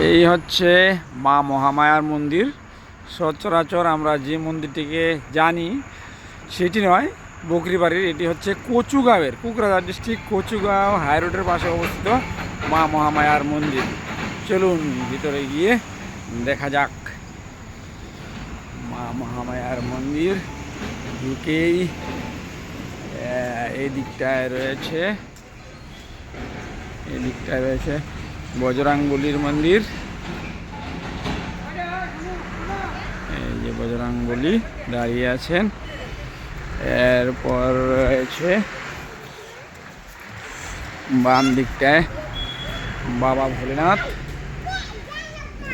এই হচ্ছে মা মহামায়ার মন্দির। সচরাচর আমরা যে মন্দিরটিকে জানি, সেটি নয়, বকরিবাড়ির। এটি হচ্ছে কচুগাঁওয়ের Kokrajhar district Kachugaon high road পাশে অবস্থিত মা মহামায়ার মন্দির। চলুন ভিতরে গিয়ে দেখা যাক। মা মহামায়ার মন্দির ঢুকেই এই দিকটায় রয়েছে, এই দিকটায় রয়েছে। বজরাঙ্গলির মন্দির। এই যে বজরাঙ্গলি দাঁড়িয়ে আছেন। এরপর রয়েছে বাম দিকটায় বাবা ভোলেনাথ।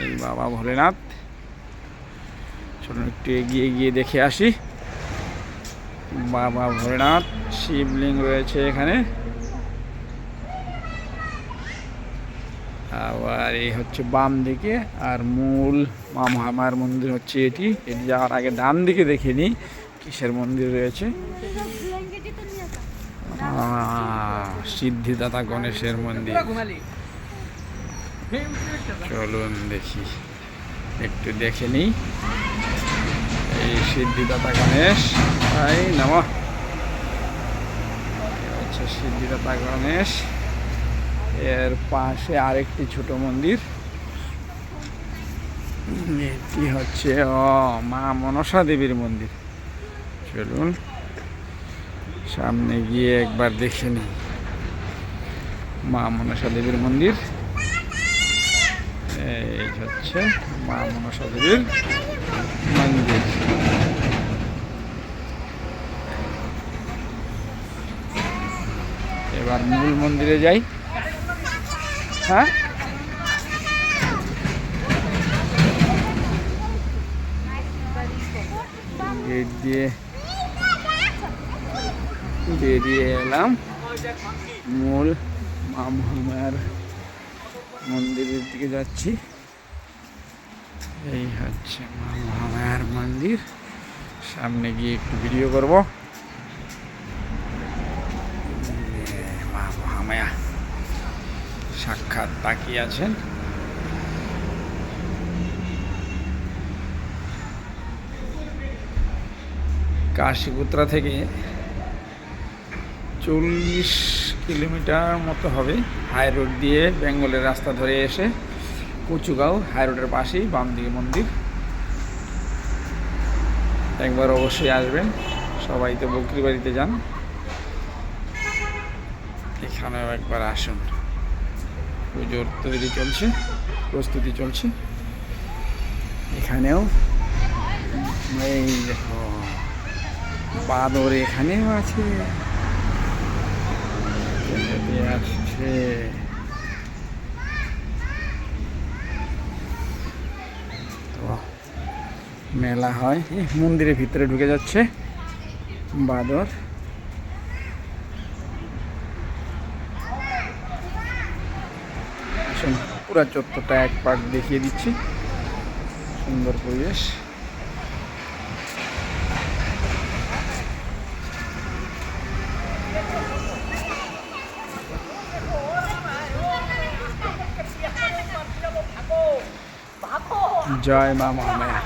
এই বাবা ভোলেনাথ। চলুন একটু এগিয়ে গিয়ে দেখে আসি। বাবা ভোলেনাথ, শিবলিঙ্গ রয়েছে এখানে। আবার এই হচ্ছে বাম দিকে, আর মূল মা মহামায়ার মন্দির হচ্ছে এটি। এটি যাওয়ার আগে ডান দিকে দেখে নিই, কিসের মন্দির রয়েছে। সিদ্ধিদাতা গণেশের মন্দির। চলুন দেখি, একটু দেখে নিই। এই সিদ্ধিদাতা গণেশ তাই নম। হচ্ছে সিদ্ধিদাতা গণেশ। এর পাশে আরেকটি ছোট মন্দির। এটি হচ্ছে, ও, মা মনসা দেবীর মন্দির। চলুন, সামনে গিয়ে একবার দেখে নিই। মা মনসা দেবীর মন্দির। এই হচ্ছে মা মনসা দেবীর মন্দির। এবার মূল মন্দিরে যাই। হ্যাঁ? গেট দিয়ে বেরিয়ে এলাম। মূল মা মন্দিরের দিকে যাচ্ছি। এই হচ্ছে মা মন্দির। সামনে গিয়ে একটু ভিডিও করব। সাক্ষাৎ তাকিয়ে আছেন কাশীপুত্রা থেকে চল্লিশ কিলোমিটার মতো হবে। হাই রোড দিয়ে বেঙ্গলের রাস্তা ধরে এসে কচুগাঁও, হাই রোডের পাশেই বাম দিকে মন্দির। একবার অবশ্যই আসবেন। সবাই তো বকরি বাড়িতে যান। এখানেও একবার আসুন। পুজোর তৈরি চলছে, প্রস্তুতি চলছে। এখানেও এই দেখো বাদর এখানেও আছে। আসছে। তো মেলা হয়। মন্দিরের ভিতরে ঢুকে যাচ্ছে বাদর। আসুন পুরা চত্বরটা এক পাক দেখিয়ে দিচ্ছি। সুন্দর পরিবেশ। জয় মা মহামায়া।